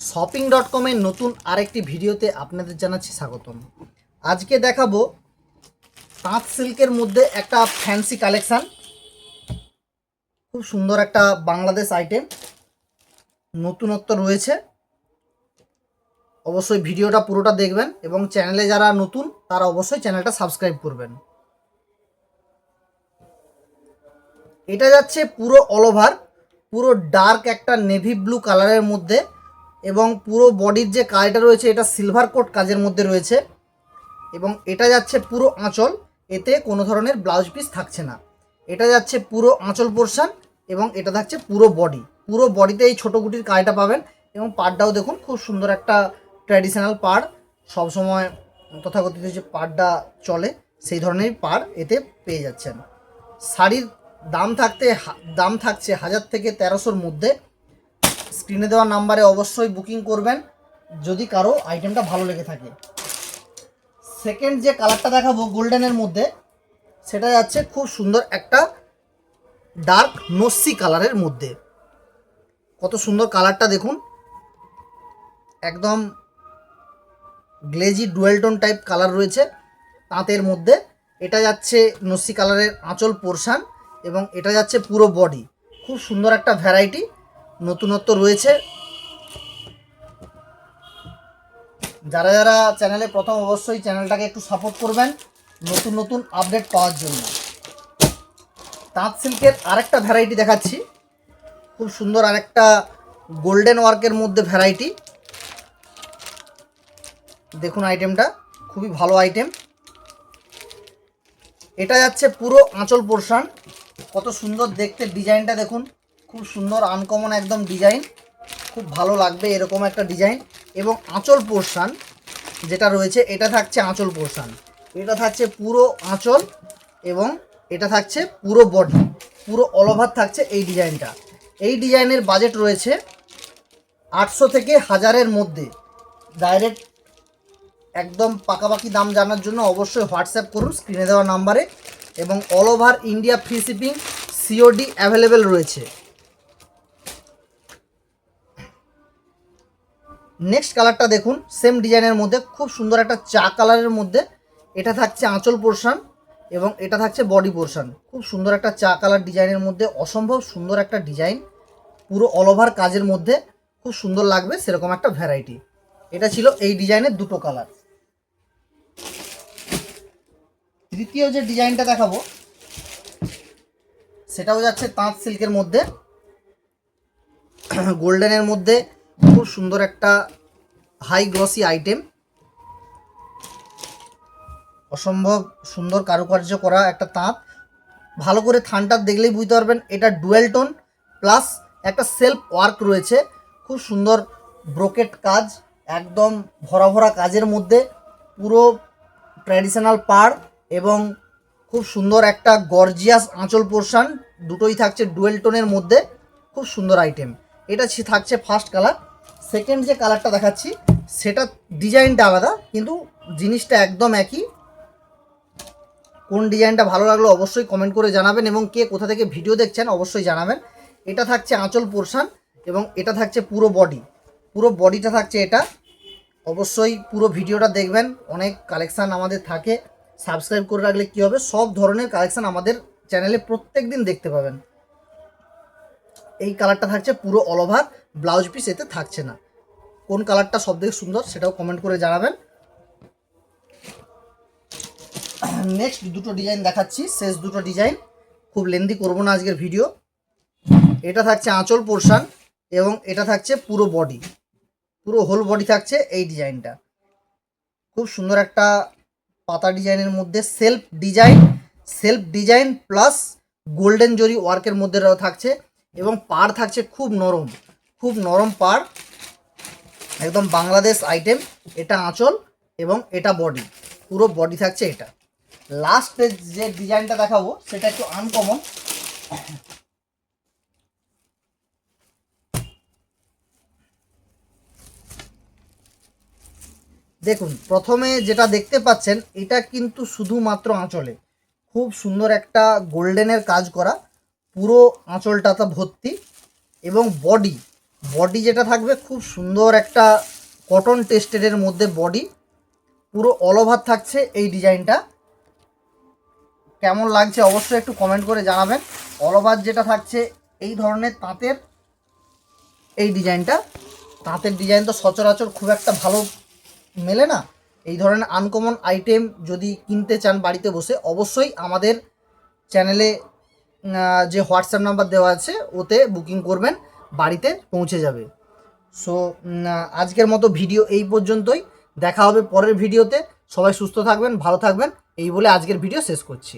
Shopping dot কমের নতুন আরেকটি ভিডিওতে আপনাদের জানাচ্ছি স্বাগতম। আজকে দেখাবো তাঁত সিল্কের মধ্যে একটা ফ্যান্সি কালেকশান খুব সুন্দর একটা বাংলাদেশ আইটেম নতুনত্ব রয়েছে। অবশ্যই ভিডিওটা পুরোটা দেখবেন এবং চ্যানেলে যারা নতুন, তারা অবশ্যই চ্যানেলটা সাবস্ক্রাইব করবেন। এটা যাচ্ছে পুরো অল ওভার পুরো ডার্ক একটা নেভি ব্লু কালারের মধ্যে এবং পুরো বডির যে কাজটা রয়েছে, এটা সিলভার কোট কাজের মধ্যে রয়েছে এবং এটা যাচ্ছে পুরো আঁচল, এতে কোনো ধরনের ব্লাউজ পিস থাকছে না। এটা যাচ্ছে পুরো আঁচল পোর্শন এবং এটা থাকছে পুরো বডি পুরো বডিতে এই ছোটো গুটির কাজটা পাবেন এবং পাড়টাও দেখুন, খুব সুন্দর একটা ট্র্যাডিশনাল পাড়। সবসময় তথাকথিত যে পাড়টা চলে, সেই ধরনের পাড় এতে পেয়ে যাচ্ছেন। শাড়ির দাম থাকতে দাম থাকছে হাজার থেকে তেরোশোর মধ্যে স্ক্রিনে দেওয়া নাম্বারে অবশ্যই বুকিং করবেন, যদি কারও আইটেমটা ভালো লেগে থাকে। সেকেন্ড যে কালারটা দেখাবো গোল্ডেনের মধ্যে সেটা যাচ্ছে খুব সুন্দর একটা ডার্ক নস্যি কালারের মধ্যে। কত সুন্দর কালারটা দেখুন। একদম গ্লেজি ডুয়েলটন টাইপ কালার রয়েছে তাঁতের মধ্যে। এটা যাচ্ছে নস্যি কালারের আঁচল পোর্শান এবং এটা যাচ্ছে পুরো বডি। খুব সুন্দর একটা ভ্যারাইটি। নতুনত্ব রয়েছে। যারা যারা চ্যানেলে প্রথম অবশ্যই চ্যানেলটাকে একটু সাপোর্ট করবেন নতুন নতুন আপডেট পাওয়ার জন্য। তাঁত সিল্কের আরেকটা ভ্যারাইটি দেখাচ্ছি। খুব সুন্দর আরেকটা গোল্ডেন ওয়ার্কের মধ্যে ভ্যারাইটি দেখুন আইটেমটা খুবই ভালো আইটেম এটা যাচ্ছে পুরো আঁচল পোর্শন কত সুন্দর দেখতে ডিজাইনটা দেখুন। খুব সুন্দর আনকমন একদম ডিজাইন খুব ভালো লাগবে এরকম একটা ডিজাইন এবং আঁচল পোর্শন যেটা রয়েছে, এটা থাকছে আঁচল পোর্শন এটা থাকছে পুরো আঁচল এবং এটা থাকছে পুরো বডি পুরো অল ওভার থাকছে এই ডিজাইনটা এই ডিজাইনের বাজেট রয়েছে আটশো থেকে হাজারের মধ্যে। ডাইরেক্ট একদম পাকাপাকি দাম জানার জন্য অবশ্যই হোয়াটসঅ্যাপ করুন স্ক্রিনে দেওয়া নাম্বারে এবং all over India free shipping COD available রয়েছে। নেক্সট কালারটা দেখুন সেম ডিজাইনের মধ্যে, খুব সুন্দর একটা চা কালারের মধ্যে। এটা থাকছে আঁচল পোর্শান এবং এটা থাকছে বডি পোর্শন খুব সুন্দর একটা চা কালার ডিজাইনের মধ্যে, অসম্ভব সুন্দর একটা ডিজাইন পুরো অল ওভার কাজের মধ্যে, খুব সুন্দর লাগবে, সেরকম একটা ভ্যারাইটি এটা ছিল এই ডিজাইনের দুটো কালার তৃতীয় যে ডিজাইনটা দেখাবো, সেটাও যাচ্ছে তাঁত সিল্কের মধ্যে। গোল্ডেনের মধ্যে খুব সুন্দর একটা হাই গ্লসি আইটেম অসম্ভব সুন্দর কারুকার্য করা একটা তাঁত। ভালো করে থানটা দেখলেই বুঝতে পারবেন এটা ডুয়েল টোন প্লাস একটা সেলফ ওয়ার্ক রয়েছে। খুব সুন্দর ব্রোকেট কাজ, একদম ভরা ভরা কাজের মধ্যে পুরো ট্র্যাডিশনাল পাড় এবং খুব সুন্দর একটা গর্জিয়াস আঁচল পোর্শন দুটোই থাকছে ডুয়েল টোনের মধ্যে। খুব সুন্দর আইটেম এটা থাকছে ফার্স্ট কালার সেকেন্ড যে কালারটা দেখাচ্ছি, সেটা ডিজাইনটা আলাদা, কিন্তু জিনিসটা একদম একই। কোন ডিজাইনটা ভালো লাগল অবশ্যই কমেন্ট করে জানাবেন এবং কে কোথা থেকে ভিডিও দেখছেন অবশ্যই জানাবেন। এটা থাকছে আঁচল পোর্শন এবং এটা থাকছে পুরো বডি পুরো বডিটা থাকছে এটা। অবশ্যই পুরো ভিডিওটা দেখবেন। অনেক কালেকশান আমাদের থাকে। সাবস্ক্রাইব করে রাখলে কী হবে? সব ধরনের কালেকশান আমাদের চ্যানেলে প্রত্যেক দিন দেখতে পাবেন। এই কালারটা থাকছে পুরো অল ওভার ব্লাউজ পিস এতে থাকছে না। কোন কালারটা সব থেকে সুন্দর সেটাও কমেন্ট করে জানাবেন। নেক্সট দুটো ডিজাইন দেখাচ্ছি, শেষ দুটো ডিজাইন খুব লেন্দি করব না আজকের ভিডিও এটা থাকছে আঁচল পোর্শন এবং এটা থাকছে পুরো বডি পুরো হোল বডি থাকছে এই ডিজাইনটা খুব সুন্দর একটা পাতা ডিজাইনের মধ্যে self design self design plus golden zari ওয়ার্কের মধ্যে থাকছে। এবং পাড় থাকছে খুব নরম খুব নরম পাড়, একদম বাংলাদেশ আইটেম এটা আঁচল এবং এটা বডি পুরো বডি থাকছে এটা। লাস্ট যে ডিজাইনটা দেখাবো, সেটা একটু আনকমন দেখুন, প্রথমে যেটা দেখতে পাচ্ছেন, এটা কিন্তু শুধুমাত্র আঁচলে। খুব সুন্দর একটা গোল্ডেনের কাজ করা। পুরো আঁচলটাতে ভর্তি এবং বডি বডি যেটা থাকবে খুব সুন্দর একটা কটন টেস্টেডের মধ্যে বডি পুরো অল ওভার থাকছে এই ডিজাইনটা কেমন লাগছে অবশ্যই একটু কমেন্ট করে জানাবেন। অল ওভার যেটা থাকছে এই ধরনের তাঁতের এই ডিজাইনটা তাঁতের ডিজাইন তো সচরাচর খুব একটা ভালো মেলে না। এই ধরনের আনকমন আইটেম যদি কিনতে চান বাড়িতে বসে, অবশ্যই আমাদের চ্যানেলে যে হোয়াটসঅ্যাপ নাম্বার দেওয়া আছে, ওতে বুকিং করবেন, বাড়িতে পৌঁছে যাবে। সো আজকের মতো ভিডিও এই পর্যন্তই। দেখা হবে পরের ভিডিওতে। সবাই সুস্থ থাকবেন, ভালো থাকবেন। এই বলে আজকের ভিডিও শেষ করছি।